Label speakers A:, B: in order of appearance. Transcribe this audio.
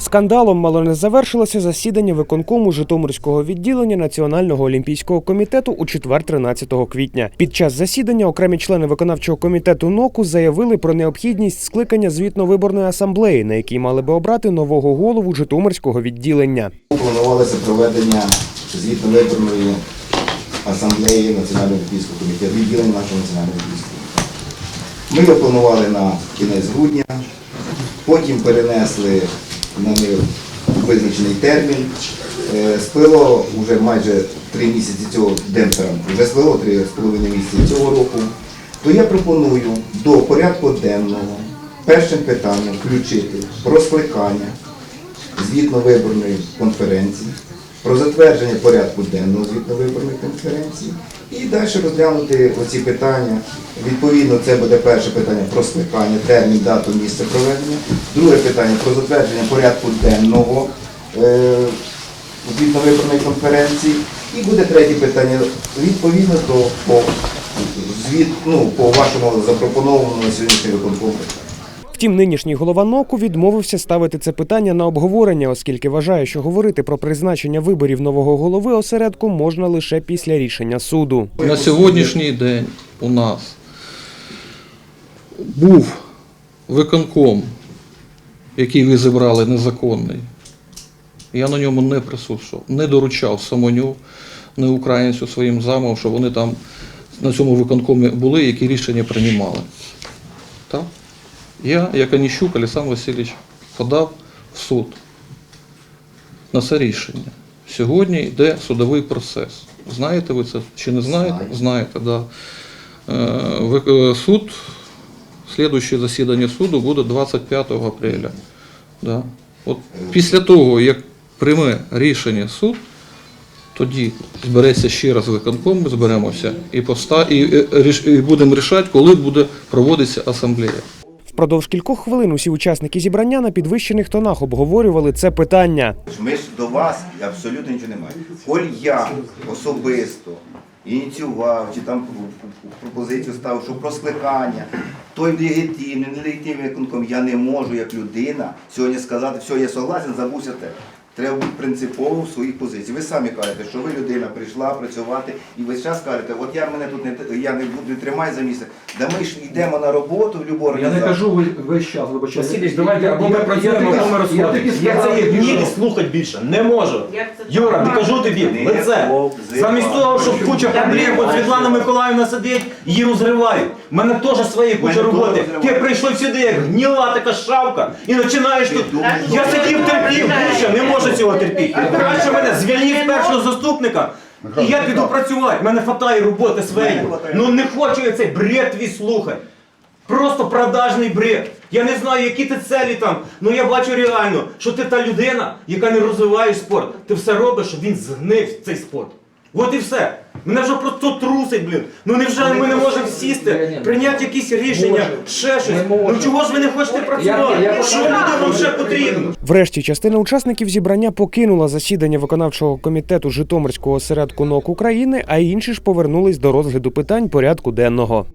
A: Скандалом мало не завершилося засідання виконкому Житомирського відділення Національного олімпійського комітету у четвер 13 квітня. Під час засідання окремі члени виконавчого комітету НОКу заявили про необхідність скликання звітно-виборної асамблеї, на якій мали би обрати нового голову Житомирського відділення.
B: Планувалося проведення звітно-виборної асамблеї Національного олімпійського комітету, відділення нашого національного олімпійського комітету. Ми його планували на кінець грудня, потім перенесли мир визначений термін. Е, Спило вже майже три місяці цього демпфером, вже спило три з половиною місяці цього року. То я пропоную до порядку денного першим питанням включити про скликання звітно-виборної конференції, про затвердження порядку денного звітно-виборної конференції і далі розглянути оці питання. Відповідно, це буде перше питання про скликання, термін, дату, місце проведення. Друге питання про затвердження порядку денного е, звітно-виборної конференції. І буде третє питання відповідно до по, звіт, ну, по вашому запропонованому на сьогоднішній виконкому.
A: Втім, нинішній голова НОКу відмовився ставити це питання на обговорення, оскільки вважає, що говорити про призначення виборів нового голови осередку можна лише після рішення суду.
C: На сьогоднішній день у нас був виконком, який ви зібрали незаконний. Я на ньому не присутствував, не доручав Самоню, не українцю своїм замам, що вони там на цьому виконкомі були, які рішення приймали. Так? Я, як Аніщук Олександр Васильович, подав в суд на це рішення. Сьогодні йде судовий процес. Знаєте ви це чи не знаєте?
B: Знаю.
C: Знаєте, да. Е, е, Суд, слідуюче засідання суду буде 25 апреля. Да. От після того, як прийме рішення суд, тоді збереться ще раз виконком, ми зберемося і, поста... і, е, ріш- і будемо рішати, коли буде проводитися асамблея.
A: Впродовж кількох хвилин усі учасники зібрання на підвищених тонах обговорювали це питання.
B: Ми ж до вас абсолютно нічого немає. Коль я особисто ініціював чи там пропозицію ставив, що про скликання, той легітимний, нелегітимний виконком, я не можу як людина сьогодні сказати, все, я согласен, забувся те. Треба бути принципово в своїй позиції. Ви самі кажете, що ви людина прийшла працювати, і весь час кажете, от я мене тут не я не буду не тримай за місце. Да ми ж йдемо на роботу в будь-яку
D: Я не кажу ви- весь час, вибачте.
E: Васильович, давайте або ми
D: Я-
E: працюємо, або ми
D: таки- Я
E: розходимося. Я це ні слухати більше не можу. Юра, не кажу тобі, лице. Замість того, щоб куча проблем, от Світлана Миколаївна сидить, її розривають. У мене теж своє куча роботи. Ти прийшов сюди, як гніла така шавка, і починаєш тут. Я сидів терпів, не можу цього терпіти. Краще мене звільніть першого заступника. І я піду працювати. Мене хватає роботи своєї. Ну не хочу я цей бред твій слухати. Просто продажний бред. Я не знаю, які ти целі там, але я бачу реально, що ти та людина, яка не розвиває спорт. Ти все робиш, щоб він згнив цей спорт. От і все. Мене вже просто трусить, блін. Ну невже ми не можемо сісти, прийняти якісь рішення, ще щось. Ну чого ж ви не хочете працювати?
D: я-
E: Що людям ще потрібно?
A: Врешті частина учасників зібрання покинула засідання виконавчого комітету Житомирського осередку НОК України, а інші ж повернулись до розгляду питань порядку денного.